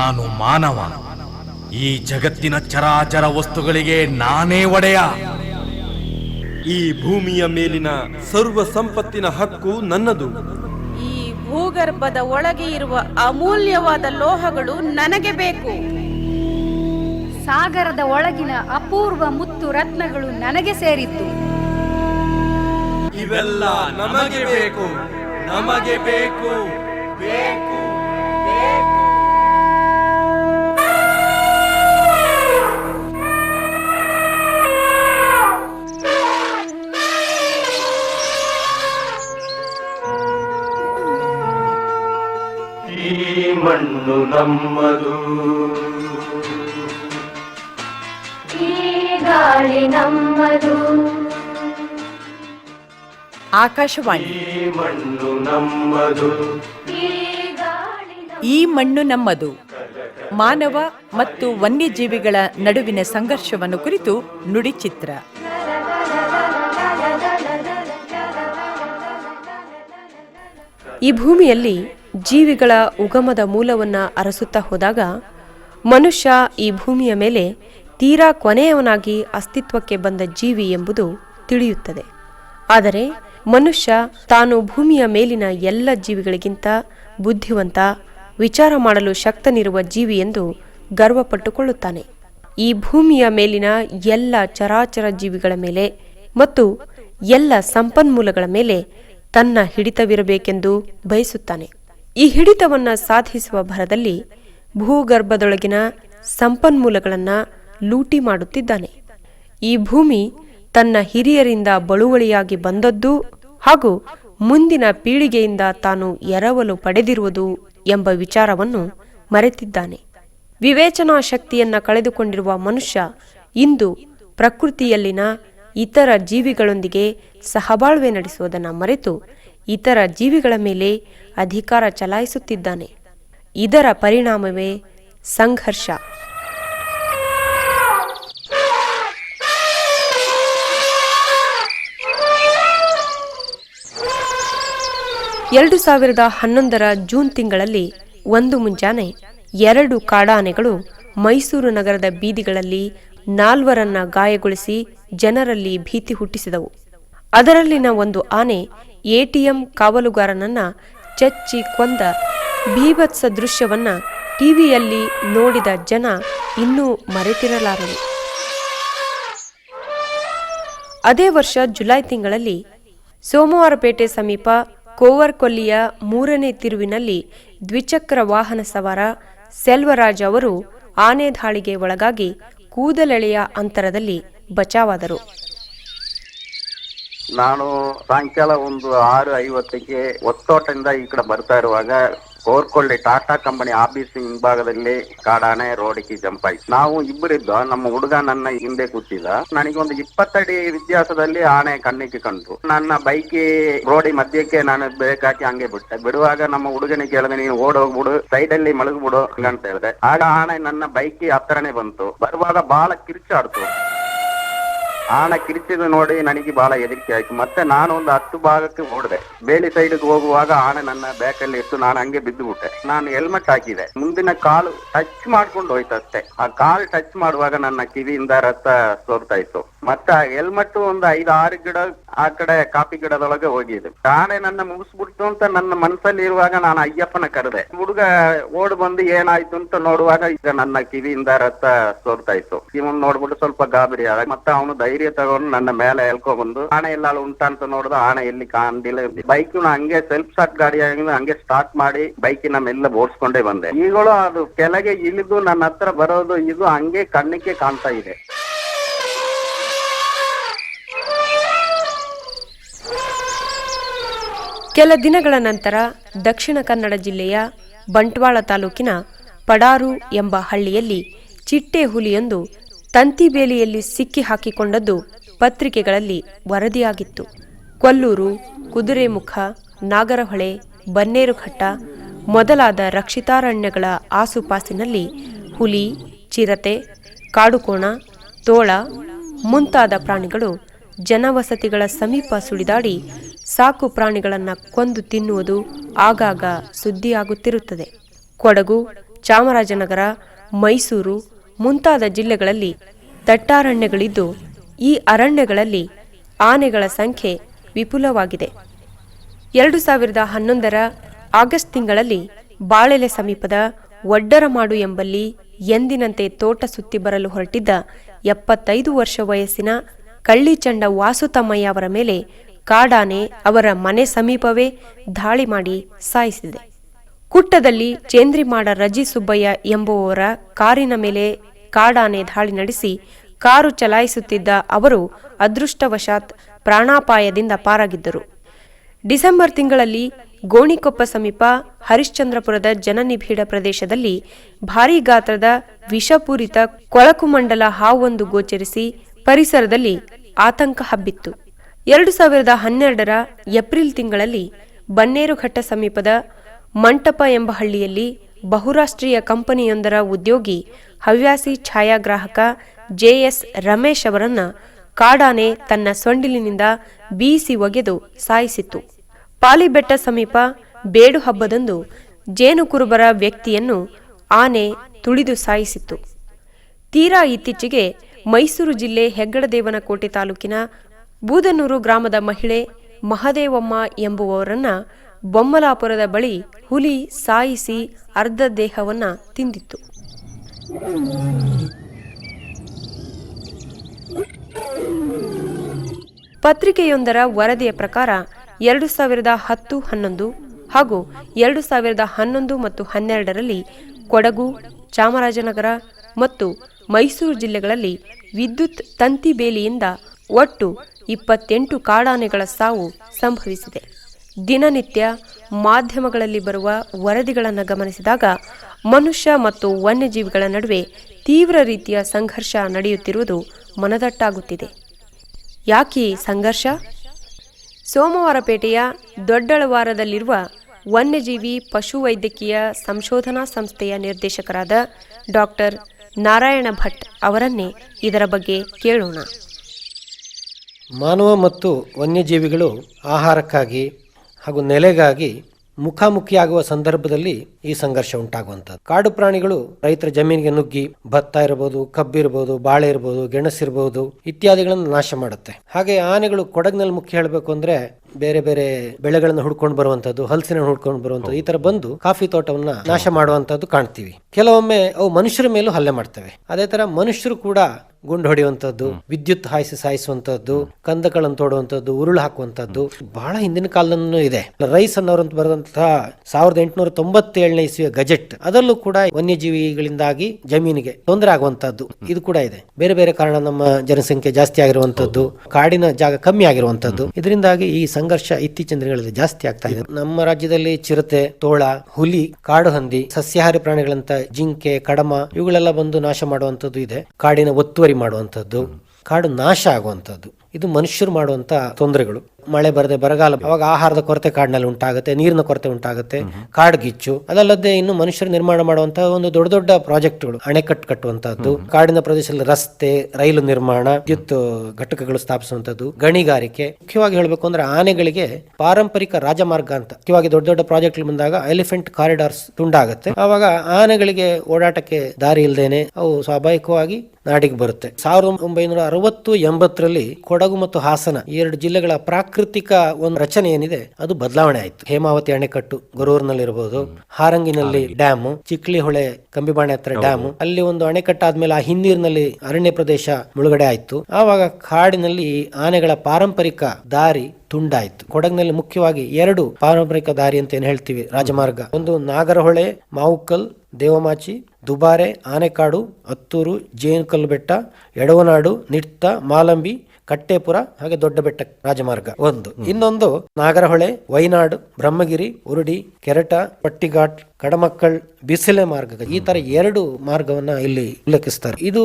ನಾನು ಮಾನವ. ಈ ಜಗತ್ತಿನ ಚರಾಚರ ವಸ್ತುಗಳಿಗೆ ನಾನೇ ಒಡೆಯ. ಈ ಭೂಮಿಯ ಮೇಲಿನ ಸರ್ವ ಸಂಪತ್ತಿನ ಹಕ್ಕು ನನ್ನದು. ಈ ಭೂಗರ್ಭದ ಒಳಗೆ ಇರುವ ಅಮೂಲ್ಯವಾದ ಲೋಹಗಳು ನನಗೆ ಬೇಕು. ಸಾಗರದ ಒಳಗಿನ ಅಪೂರ್ವ ಮುತ್ತು ರತ್ನಗಳು ನನಗೆ ಸೇರಿತ್ತು ಇವೆಲ್ಲ ನಮಗೆ ಬೇಕು. ನಮಗೆ ಬೇಕು. ಬೇಕು. ಮಣ್ಣು ನಮ್ಮದು. ಈ ಗಾಳಿ ನಮ್ಮದು. ಆಕಾಶವಾಣಿ. ಈ ಮಣ್ಣು ನಮ್ಮದು. ಈ ಗಾಳಿ ಈ ಮಣ್ಣು ನಮ್ಮದು. ಮಾನವ ಮತ್ತು ವನ್ಯಜೀವಿಗಳ ನಡುವಿನ ಸಂಘರ್ಷವನ್ನು ಕುರಿತು ನುಡಿ ಚಿತ್ರ. ಈ ಭೂಮಿಯಲ್ಲಿ ಜೀವಿಗಳ ಉಗಮದ ಮೂಲವನ್ನ ಅರಸುತ್ತಾ ಹೋದಾಗ ಮನುಷ್ಯ ಈ ಭೂಮಿಯ ಮೇಲೆ ತೀರಾ ಕೊನೆಯವನಾಗಿ ಅಸ್ತಿತ್ವಕ್ಕೆ ಬಂದ ಜೀವಿ ಎಂಬುದು ತಿಳಿಯುತ್ತದೆ. ಆದರೆ ಮನುಷ್ಯ ತಾನು ಭೂಮಿಯ ಮೇಲಿನ ಎಲ್ಲ ಜೀವಿಗಳಿಗಿಂತ ಬುದ್ಧಿವಂತ, ವಿಚಾರ ಮಾಡಲು ಶಕ್ತನಿರುವ ಜೀವಿ ಎಂದು ಗರ್ವಪಟ್ಟುಕೊಳ್ಳುತ್ತಾನೆ. ಈ ಭೂಮಿಯ ಮೇಲಿನ ಎಲ್ಲ ಚರಾಚರ ಜೀವಿಗಳ ಮೇಲೆ ಮತ್ತು ಎಲ್ಲ ಸಂಪನ್ಮೂಲಗಳ ಮೇಲೆ ತನ್ನ ಹಿಡಿತವಿರಬೇಕೆಂದು ಬಯಸುತ್ತಾನೆ. ಈ ಹಿಡಿತವನ್ನ ಸಾಧಿಸುವ ಭರದಲ್ಲಿ ಭೂಗರ್ಭದೊಳಗಿನ ಸಂಪನ್ಮೂಲಗಳನ್ನು ಲೂಟಿ ಮಾಡುತ್ತಿದ್ದಾನೆ. ಈ ಭೂಮಿ ತನ್ನ ಹಿರಿಯರಿಂದ ಬಳುವಳಿಯಾಗಿ ಬಂದದ್ದು ಹಾಗೂ ಮುಂದಿನ ಪೀಳಿಗೆಯಿಂದ ತಾನು ಎರವಲು ಪಡೆದಿರುವುದು ಎಂಬ ವಿಚಾರವನ್ನು ಮರೆತಿದ್ದಾನೆ. ವಿವೇಚನಾ ಶಕ್ತಿಯನ್ನ ಕಳೆದುಕೊಂಡಿರುವ ಮನುಷ್ಯ ಇಂದು ಪ್ರಕೃತಿಯಲ್ಲಿನ ಇತರ ಜೀವಿಗಳೊಂದಿಗೆ ಸಹಬಾಳ್ವೆ ನಡೆಸುವುದನ್ನು ಮರೆತು ಇತರ ಜೀವಿಗಳ ಮೇಲೆ ಅಧಿಕಾರ ಚಲಾಯಿಸುತ್ತಿದ್ದಾನೆ. ಇದರ ಪರಿಣಾಮವೇ ಸಂಘರ್ಷ. ಎರಡು ಸಾವಿರದ ಹನ್ನೊಂದರ ಜೂನ್ ತಿಂಗಳಲ್ಲಿ ಒಂದು ಮುಂಜಾನೆ ಎರಡು ಕಾಡಾನೆಗಳು ಮೈಸೂರು ನಗರದ ಬೀದಿಗಳಲ್ಲಿ ನಾಲ್ವರನ್ನ ಗಾಯಗೊಳಿಸಿ ಜನರಲ್ಲಿ ಭೀತಿ ಹುಟ್ಟಿಸಿದವು. ಅದರಲ್ಲಿನ ಒಂದು ಆನೆ ಎಟಿಎಂ ಕಾವಲುಗಾರನನ್ನ ಚಚ್ಚಿ ಕೊಂದ ಭೀಭತ್ಸ ದೃಶ್ಯವನ್ನ ಟಿವಿಯಲ್ಲಿ ನೋಡಿದ ಜನ ಇನ್ನೂ ಮರೆತಿರಲಾರರು. ಅದೇ ವರ್ಷ ಜುಲೈ ತಿಂಗಳಲ್ಲಿ ಸೋಮವಾರಪೇಟೆ ಸಮೀಪ ಕೋವರ್ಕೊಲ್ಲಿಯ ಮೂರನೇ ತಿರುವಿನಲ್ಲಿ ದ್ವಿಚಕ್ರ ವಾಹನ ಸವಾರ ಸೆಲ್ವರಾಜ್ ಅವರು ಆನೆ ದಾಳಿಗೆ ಒಳಗಾಗಿ ಕೂದಲೆಳೆಯ ಅಂತರದಲ್ಲಿ ಬಚಾವಾದರು. ನಾನು ಸಾಯಂಕಾಲ ಒಂದು ಆರು ಐವತ್ತಕ್ಕೆ ಒತ್ತೋಟದಿಂದ ಈ ಕಡೆ ಬರ್ತಾ ಇರುವಾಗ ಕೋರ್ಕೊಳ್ಳಿ ಟಾಟಾ ಕಂಪನಿ ಆಫೀಸ್ ಹಿಂಭಾಗದಲ್ಲಿ ಕಾಡಾನೆ ರೋಡಿಗೆ ಜಂಪ್ ಆಯ್ತು. ನಾವು ಇಬ್ಬರಿದ್ದ ನಮ್ಮ ಹುಡುಗ ನನ್ನ ಹಿಂದೆ ಕೂತಿದ್ದ. ನನಗೊಂದು ಇಪ್ಪತ್ತಡಿ ವ್ಯತ್ಯಾಸದಲ್ಲಿ ಆನೆ ಕಣ್ಣಿಗೆ ಕಂಡು ನನ್ನ ಬೈಕ್ ರೋಡಿ ಮಧ್ಯಕ್ಕೆ ನಾನು ಬ್ರೇಕ್ ಹಾಕಿ ಹಂಗೆ ಬಿಟ್ಟೆ. ಬಿಡುವಾಗ ನಮ್ಮ ಹುಡುಗನಿಗೆ ಕೇಳಿದೆ ನೀನು ಓಡೋಗ್ಬಿಡು ಸೈಡ್ ಅಲ್ಲಿ ಮಲಗ್ಬಿಡು ಹಂಗಂತ ಹೇಳಿದೆ. ಆಗ ಆನೆ ನನ್ನ ಬೈಕ್ ಹತ್ರನೇ ಬಂತು. ಬರುವಾಗ ಬಹಳ ಕಿರ್ಚಾಡ್ತು. ಆನ ಕಿರಿಚಿದ ನೋಡಿ ನನಗೆ ಬಹಳ ಹೆದರಿಕೆ ಆಯ್ತು. ಮತ್ತೆ ನಾನು ಒಂದು ಹತ್ತು ಭಾಗಕ್ಕೆ ಓಡಿದೆ. ಬೇಲಿ ಸೈಡ್ಗೆ ಹೋಗುವಾಗ ಆನೆ ನನ್ನ ಬ್ಯಾಕಲ್ಲಿ ಇತ್ತು. ನಾನು ಹಂಗೆ ಬಿದ್ದು ಬಿಟ್ಟೆ. ನಾನು ಹೆಲ್ಮೆಟ್ ಹಾಕಿದೆ. ಮುಂದಿನ ಕಾಲು ಟಚ್ ಮಾಡ್ಕೊಂಡು ಹೋಯ್ತು ಅಷ್ಟೇ. ಆ ಕಾಲು ಟಚ್ ಮಾಡುವಾಗ ನನ್ನ ಕಿವಿಯಿಂದ ರಕ್ತ ಸೋರ್ತಾ ಇತ್ತು. ಮತ್ತೆ ಎಲ್ಮಟ್ಟು ಒಂದು ಐದು ಆರು ಗಿಡ ಆ ಕಡೆ ಕಾಫಿ ಗಿಡದೊಳಗೆ ಹೋಗಿದೆ. ತಾನೇ ನನ್ನ ಮುಗಿಸ್ಬಿಡ್ತು ಅಂತ ನನ್ನ ಮನಸ್ಸಲ್ಲಿ ಇರುವಾಗ ನಾನು ಅಯ್ಯಪ್ಪನ ಕರೆದೆ. ಹುಡುಗ ಓಡ್ ಬಂದು ಏನಾಯ್ತು ಅಂತ ನೋಡುವಾಗ ಈಗ ನನ್ನ ಕಿವಿಯಿಂದ ರಕ್ತ ಸೋರ್ತಾ ಇತ್ತು. ಇವನ್ ನೋಡ್ಬಿಟ್ಟು ಸ್ವಲ್ಪ ಗಾಬರಿ ಆದ ಮತ್ತೆ ಅವನು ಧೈರ್ಯ ತಗೊಂಡು ನನ್ನ ಮೇಲೆ ಬಂದು ಆಣೆ ಇಲ್ಲ ಉಂಟ ಅಂತ ನೋಡಿದ ಆಣೆ ಎಲ್ಲಿ ಕಾಣ್ದಿಲ್ಲ ಬೈಕ್ ಹಂಗೆ ಸೆಲ್ಫ್ ಸ್ಟಾರ್ಟ್ ಗಾಡಿ ಹಂಗೆ ಸ್ಟಾರ್ಟ್ ಮಾಡಿ ಬೈಕಿನ ಮೆಲ್ಲ ಓಡಿಸ್ಕೊಂಡೇ ಬಂದೆ. ಈಗಳು ಅದು ಕೆಳಗೆ ಇಳಿದು ನನ್ನ ಹತ್ರ ಬರೋದು ಇದು ಹಂಗೆ ಕಣ್ಣಿಗೆ ಕಾಣ್ತಾ ಇದೆ. ಕೆಲ ದಿನಗಳ ನಂತರ ದಕ್ಷಿಣ ಕನ್ನಡ ಜಿಲ್ಲೆಯ ಬಂಟ್ವಾಳ ತಾಲೂಕಿನ ಪಡಾರು ಎಂಬ ಹಳ್ಳಿಯಲ್ಲಿ ಚಿಟ್ಟೆ ಹುಲಿಯೊಂದು ತಂತಿಬೇಲಿಯಲ್ಲಿ ಸಿಕ್ಕಿ ಹಾಕಿಕೊಂಡದ್ದು ಪತ್ರಿಕೆಗಳಲ್ಲಿ ವರದಿಯಾಗಿತ್ತು. ಕೊಲ್ಲೂರು, ಕುದುರೆಮುಖ, ನಾಗರಹೊಳೆ, ಬನ್ನೇರುಘಟ್ಟ ಮೊದಲಾದ ರಕ್ಷಿತಾರಣ್ಯಗಳ ಆಸುಪಾಸಿನಲ್ಲಿ ಹುಲಿ, ಚಿರತೆ, ಕಾಡುಕೋಣ, ತೋಳ ಮುಂತಾದ ಪ್ರಾಣಿಗಳು ಜನವಸತಿಗಳ ಸಮೀಪ ಸುಳಿದಾಡಿ ಸಾಕು ಪ್ರಾಣಿಗಳನ್ನು ಕೊಂದು ತಿನ್ನುವುದು ಆಗಾಗ ಸುದ್ದಿಯಾಗುತ್ತಿರುತ್ತದೆ. ಕೊಡಗು, ಚಾಮರಾಜನಗರ, ಮೈಸೂರು ಮುಂತಾದ ಜಿಲ್ಲೆಗಳಲ್ಲಿ ದಟ್ಟಾರಣ್ಯಗಳಿದ್ದು, ಈ ಅರಣ್ಯಗಳಲ್ಲಿ ಆನೆಗಳ ಸಂಖ್ಯೆ ವಿಪುಲವಾಗಿದೆ. ಎರಡು ಸಾವಿರದ ಹನ್ನೊಂದರ ಆಗಸ್ಟ್ ತಿಂಗಳಲ್ಲಿ ಬಾಳೆಲೆ ಸಮೀಪದ ಒಡ್ಡರಮಾಡು ಎಂಬಲ್ಲಿ ಎಂದಿನಂತೆ ತೋಟ ಸುತ್ತಿ ಬರಲು ಹೊರಟಿದ್ದ ಎಪ್ಪತ್ತೈದು ವರ್ಷ ವಯಸ್ಸಿನ ಕಳ್ಳಿಚಂಡ ವಾಸುತಮ್ಮಯ್ಯ ಅವರ ಮೇಲೆ ಕಾಡಾನೆ ಅವರ ಮನೆ ಸಮೀಪವೇ ದಾಳಿ ಮಾಡಿ ಸಾಯಿಸಿದೆ. ಕುಟ್ಟದಲ್ಲಿ ಚೇಂದ್ರಿಮಾಡ ರಜಿ ಸುಬ್ಬಯ್ಯ ಎಂಬುವವರ ಕಾರಿನ ಮೇಲೆ ಕಾಡಾನೆ ದಾಳಿ ನಡೆಸಿ ಕಾರು ಚಲಾಯಿಸುತ್ತಿದ್ದ ಅವರು ಅದೃಷ್ಟವಶಾತ್ ಪ್ರಾಣಾಪಾಯದಿಂದ ಪಾರಾಗಿದ್ದರು. ಡಿಸೆಂಬರ್ ತಿಂಗಳಲ್ಲಿ ಗೋಣಿಕೊಪ್ಪ ಸಮೀಪ ಹರಿಶ್ಚಂದ್ರಪುರದ ಜನನಿಬಿಡ ಪ್ರದೇಶದಲ್ಲಿ ಭಾರೀ ಗಾತ್ರದ ವಿಷಪೂರಿತ ಕೊಳಕು ಮಂಡಲ ಹಾವೊಂದು ಗೋಚರಿಸಿ ಪರಿಸರದಲ್ಲಿ ಆತಂಕ ಹಬ್ಬಿತ್ತು. ಎರಡು ಸಾವಿರದ ಹನ್ನೆರಡರ ಏಪ್ರಿಲ್ ತಿಂಗಳಲ್ಲಿ ಬನ್ನೇರುಘಟ್ಟ ಸಮೀಪದ ಮಂಟಪ ಎಂಬ ಹಳ್ಳಿಯಲ್ಲಿ ಬಹುರಾಷ್ಟ್ರೀಯ ಕಂಪನಿಯೊಂದರ ಉದ್ಯೋಗಿ, ಹವ್ಯಾಸಿ ಛಾಯಾಗ್ರಾಹಕ ಜೆಎಸ್ ರಮೇಶ್ ಅವರನ್ನ ಕಾಡಾನೆ ತನ್ನ ಸೊಂಡಿಲಿನಿಂದ ಬೀಸಿ ಒಗೆದು ಸಾಯಿಸಿತ್ತು. ಪಾಲಿಬೆಟ್ಟ ಸಮೀಪ ಬೇಡು ಹಬ್ಬದಂದು ಜೇನು ಕುರುಬರ ವ್ಯಕ್ತಿಯನ್ನು ಆನೆ ತುಳಿದು ಸಾಯಿಸಿತ್ತು. ತೀರಾ ಇತ್ತೀಚೆಗೆ ಮೈಸೂರು ಜಿಲ್ಲೆ ಹೆಗ್ಗಡದೇವನಕೋಟೆ ತಾಲೂಕಿನ ಬೂದನೂರು ಗ್ರಾಮದ ಮಹಿಳೆ ಮಹದೇವಮ್ಮ ಎಂಬುವವರನ್ನ ಬೊಮ್ಮಲಾಪುರದ ಬಳಿ ಹುಲಿ ಸಾಯಿಸಿ ಅರ್ಧ ದೇಹವನ್ನ ತಿಂದಿತ್ತು. ಪತ್ರಿಕೆಯೊಂದರ ವರದಿಯ ಪ್ರಕಾರ ಎರಡು ಸಾವಿರದ ಹತ್ತು ಹನ್ನೊಂದು ಹಾಗೂ ಎರಡು ಸಾವಿರದ ಹನ್ನೊಂದು ಮತ್ತು ಹನ್ನೆರಡರಲ್ಲಿ ಕೊಡಗು, ಚಾಮರಾಜನಗರ ಮತ್ತು ಮೈಸೂರು ಜಿಲ್ಲೆಗಳಲ್ಲಿ ವಿದ್ಯುತ್ ತಂತಿ ಬೇಲಿಯಿಂದ ಒಟ್ಟು ಇಪ್ಪತ್ತೆಂಟು ಕಾಡಾನೆಗಳ ಸಾವು ಸಂಭವಿಸಿದೆ. ದಿನನಿತ್ಯ ಮಾಧ್ಯಮಗಳಲ್ಲಿ ಬರುವ ವರದಿಗಳನ್ನು ಗಮನಿಸಿದಾಗ ಮನುಷ್ಯ ಮತ್ತು ವನ್ಯಜೀವಿಗಳ ನಡುವೆ ತೀವ್ರ ರೀತಿಯ ಸಂಘರ್ಷ ನಡೆಯುತ್ತಿರುವುದು ಮನದಟ್ಟಾಗುತ್ತಿದೆ. ಯಾಕೆ ಸಂಘರ್ಷ? ಸೋಮವಾರಪೇಟೆಯ ದೊಡ್ಡಳವಾರದಲ್ಲಿರುವ ವನ್ಯಜೀವಿ ಪಶುವೈದ್ಯಕೀಯ ಸಂಶೋಧನಾ ಸಂಸ್ಥೆಯ ನಿರ್ದೇಶಕರಾದ ಡಾಕ್ಟರ್ ನಾರಾಯಣ ಭಟ್ ಅವರನ್ನೇ ಇದರ ಬಗ್ಗೆ ಕೇಳೋಣ. ಮಾನವ ಮತ್ತು ವನ್ಯಜೀವಿಗಳು ಆಹಾರಕ್ಕಾಗಿ ಹಾಗೂ ನೆಲೆಗಾಗಿ ಮುಖಾಮುಖಿಯಾಗುವ ಸಂದರ್ಭದಲ್ಲಿ ಈ ಸಂಘರ್ಷ ಉಂಟಾಗುವಂಥದ್ದು. ಕಾಡು ಪ್ರಾಣಿಗಳು ರೈತರ ಜಮೀನಿಗೆ ನುಗ್ಗಿ ಭತ್ತ ಇರಬಹುದು ಕಬ್ಬಿರಬಹುದು ಬಾಳೆ ಇರಬಹುದು ಗೆಣಸಿರಬಹುದು ಇತ್ಯಾದಿಗಳನ್ನು ನಾಶ ಮಾಡುತ್ತೆ. ಹಾಗೆ ಆನೆಗಳು ಕೊಡಗಿನಲ್ಲಿ ಮುಖ್ಯ ಹೇಳಬೇಕು ಅಂದ್ರೆ ಬೇರೆ ಬೇರೆ ಬೆಳೆಗಳನ್ನು ಹುಡ್ಕೊಂಡು ಬರುವಂತದ್ದು ಹಲಸಿನ ಹುಡ್ಕೊಂಡು ಬರುವಂತದ್ದು ಈ ತರ ಬಂದು ಕಾಫಿ ತೋಟವನ್ನ ನಾಶ ಮಾಡುವಂತದ್ದು ಕಾಣ್ತೀವಿ. ಕೆಲವೊಮ್ಮೆ ಅವು ಮನುಷ್ಯರ ಮೇಲೂ ಹಲ್ಲೆ ಮಾಡ್ತವೆ. ಅದೇ ತರ ಮನುಷ್ಯರು ಕೂಡ ಗುಂಡು ಹೊಡೆಯುವಂಥದ್ದು ವಿದ್ಯುತ್ ಹಾಯಿಸಿ ಸಾಯಿಸುವಂತದ್ದು ಕಂದಕಗಳನ್ನು ತೋಡುವಂಥದ್ದು ಉರುಳು ಹಾಕುವಂಥದ್ದು ಬಹಳ ಹಿಂದಿನ ಕಾಲದಲ್ಲೂ ಇದೆ. ರೈಸ್ ಅನ್ನೋರಂತ ಬರೆದಂತಹ ಸಾವಿರದ ಎಂಟುನೂರ ತೊಂಬತ್ತೇಳನೇ ಇಸ್ವಿಯ ಗಜೆಟ್ ಅದರಲ್ಲೂ ಕೂಡ ವನ್ಯಜೀವಿಗಳಿಂದಾಗಿ ಜಮೀನಿಗೆ ತೊಂದರೆ ಆಗುವಂತದ್ದು ಇದು ಕೂಡ ಇದೆ. ಬೇರೆ ಬೇರೆ ಕಾರಣ ನಮ್ಮ ಜನಸಂಖ್ಯೆ ಜಾಸ್ತಿ ಆಗಿರುವಂತದ್ದು ಕಾಡಿನ ಜಾಗ ಕಮ್ಮಿ ಆಗಿರುವಂತದ್ದು ಇದರಿಂದಾಗಿ ಈ ಸಂಘರ್ಷ ಇತ್ತೀಚಿನ ದಿನಗಳಲ್ಲಿ ಜಾಸ್ತಿ ಆಗ್ತಾ ಇದೆ. ನಮ್ಮ ರಾಜ್ಯದಲ್ಲಿ ಚಿರತೆ ತೋಳ ಹುಲಿ ಕಾಡು ಹಂದಿ ಸಸ್ಯಾಹಾರಿ ಪ್ರಾಣಿಗಳಂತ ಜಿಂಕೆ ಕಡಮ ಇವುಗಳೆಲ್ಲ ಬಂದು ನಾಶ ಮಾಡುವಂತದ್ದು ಇದೆ. ಕಾಡಿನ ಒತ್ತುವರಿ ಮಾಡುವಂತದ್ದು ಕಾಡು ನಾಶ ಆಗುವಂಥದ್ದು. ಇದು ಮನುಷ್ಯರು ಮಾಡುವಂಥ ತೊಂದರೆಗಳು. ಮಳೆ ಬರದೆ ಬರಗಾಲ ಅವಾಗ ಆಹಾರದ ಕೊರತೆ ಕಾಡಿನಲ್ಲಿ ಉಂಟಾಗುತ್ತೆ ನೀರಿನ ಕೊರತೆ ಉಂಟಾಗುತ್ತೆ ಕಾಡ್ಗಿಚ್ಚು ಅದಲ್ಲದೆ ಇನ್ನು ಮನುಷ್ಯರು ನಿರ್ಮಾಣ ಮಾಡುವಂತಹ ಒಂದು ದೊಡ್ಡ ದೊಡ್ಡ ಪ್ರಾಜೆಕ್ಟ್ಗಳು ಅಣೆಕಟ್ಟು ಕಟ್ಟುವಂತಹದ್ದು ಕಾಡಿನ ಪ್ರದೇಶದಲ್ಲಿ ರಸ್ತೆ ರೈಲು ನಿರ್ಮಾಣ ವಿದ್ಯುತ್ ಘಟಕಗಳು ಸ್ಥಾಪಿಸುವಂತದ್ದು ಗಣಿಗಾರಿಕೆ. ಮುಖ್ಯವಾಗಿ ಹೇಳಬೇಕು ಅಂದ್ರೆ ಆನೆಗಳಿಗೆ ಪಾರಂಪರಿಕ ರಾಜಮಾರ್ಗ ಅಂತ. ಮುಖ್ಯವಾಗಿ ದೊಡ್ಡ ದೊಡ್ಡ ಪ್ರಾಜೆಕ್ಟ್ ಬಂದಾಗ ಎಲಿಫೆಂಟ್ ಕಾರಿಡಾರ್ಸ್ ತುಂಡಾಗುತ್ತೆ. ಆವಾಗ ಆನೆಗಳಿಗೆ ಓಡಾಟಕ್ಕೆ ದಾರಿ ಇಲ್ಲದೇನೆ ಅವು ಸ್ವಾಭಾವಿಕವಾಗಿ ನಾಡಿಗೆ ಬರುತ್ತೆ. ಸಾವಿರದ ಒಂಬೈನೂರ ಅರವತ್ತು ಎಂಬತ್ತರಲ್ಲಿ ಕೊಡಗು ಮತ್ತು ಹಾಸನ ಈ ಎರಡು ಜಿಲ್ಲೆಗಳ ಪ್ರಾಕೃತಿಕ ಒಂದು ರಚನೆ ಏನಿದೆ ಅದು ಬದಲಾವಣೆ ಆಯ್ತು. ಹೇಮಾವತಿ ಅಣೆಕಟ್ಟು ಗೊರೂರಿನಲ್ಲಿರಬಹುದು ಹಾರಂಗಿನಲ್ಲಿ ಡ್ಯಾಮ್ ಚಿಕ್ಲಿ ಹೊಳೆ ಕಂಬಿಬಾಣೆ ಹತ್ರ ಡ್ಯಾಮ್ ಅಲ್ಲಿ ಒಂದು ಅಣೆಕಟ್ಟು ಆದ್ಮೇಲೆ ಆ ಹಿನ್ನೀರಿನಲ್ಲಿ ಅರಣ್ಯ ಪ್ರದೇಶ ಮುಳುಗಡೆ ಆಯಿತು. ಆವಾಗ ಕಾಡಿನಲ್ಲಿ ಆನೆಗಳ ಪಾರಂಪರಿಕ ದಾರಿ ತುಂಡಾಯ್ತು. ಕೊಡಗಿನಲ್ಲಿ ಮುಖ್ಯವಾಗಿ ಎರಡು ಪಾರಂಪರಿಕ ದಾರಿ ಅಂತ ಏನ್ ಹೇಳ್ತೀವಿ ರಾಜಮಾರ್ಗ. ಒಂದು ನಾಗರಹೊಳೆ ಮಾವುಕಲ್ ದೇವಮಾಚಿ ದುಬಾರೆ ಆನೆಕಾಡು ಅತ್ತೂರು ಜೇನುಕಲ್ಲು ಬೆಟ್ಟ ಎಡವನಾಡು ನಿಟ್ಟ ಮಾಲಂಬಿ ಕಟ್ಟೇಪುರ ಹಾಗೆ ದೊಡ್ಡ ಬೆಟ್ಟ ರಾಜಮಾರ್ಗ ಒಂದು. ಇನ್ನೊಂದು ನಾಗರಹೊಳೆ ವೈನಾಡು ಬ್ರಹ್ಮಗಿರಿ ಉರುಡಿ ಕೆರಟ ಪಟ್ಟಿಘಾಟ್ ಕಡಮಕ್ಕಳ್ ಬಿಸಿಲೆ ಮಾರ್ಗ ಈ ತರ ಎರಡು ಮಾರ್ಗವನ್ನ ಇಲ್ಲಿ ಉಲ್ಲೇಖಿಸ್ತಾರೆ. ಇದು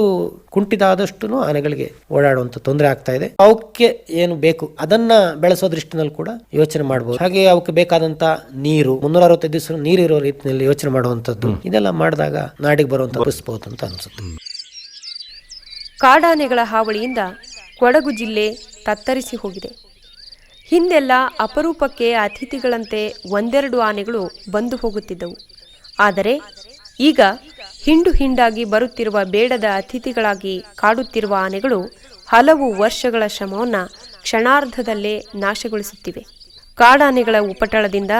ಕುಂಠಿತಾದಷ್ಟು ಆನೆಗಳಿಗೆ ಓಡಾಡುವಂತ ತೊಂದರೆ ಆಗ್ತಾ ಇದೆ. ಅವಕ್ಕೆ ಏನು ಬೇಕು ಅದನ್ನ ಬೆಳೆಸೋ ದೃಷ್ಟಿನಲ್ಲಿ ಕೂಡ ಯೋಚನೆ ಮಾಡಬಹುದು ಹಾಗೆ ಅವಕ್ಕೆ ಬೇಕಾದಂತ ನೀರು ಮುನ್ನೂರ ಅರವತ್ತೈದು ದಿವಸ ನೀರಿರೋ ರೀತಿಯಲ್ಲಿ ಯೋಚನೆ ಮಾಡುವಂತದ್ದು. ಇದೆಲ್ಲ ಮಾಡಿದಾಗ ನಾಡಿಗೆ ಬರುವಂತ ತಪ್ಪಿಸಬಹುದು ಅಂತ ಅನ್ಸುತ್ತೆ. ಕಾಡಾನೆಗಳ ಹಾವಳಿಯಿಂದ ಕೊಡಗು ಜಿಲ್ಲೆ ತತ್ತರಿಸಿ ಹೋಗಿದೆ. ಹಿಂದೆಲ್ಲ ಅಪರೂಪಕ್ಕೆ ಅತಿಥಿಗಳಂತೆ ಒಂದೆರಡು ಆನೆಗಳು ಬಂದು ಹೋಗುತ್ತಿದ್ದವು. ಆದರೆ ಈಗ ಹಿಂಡು ಹಿಂಡಾಗಿ ಬರುತ್ತಿರುವ ಬೇಡದ ಅತಿಥಿಗಳಾಗಿ ಕಾಡುತ್ತಿರುವ ಆನೆಗಳು ಹಲವು ವರ್ಷಗಳ ಶ್ರಮವನ್ನು ಕ್ಷಣಾರ್ಧದಲ್ಲೇ ನಾಶಗೊಳಿಸುತ್ತಿವೆ. ಕಾಡಾನೆಗಳ ಉಪಟಳದಿಂದ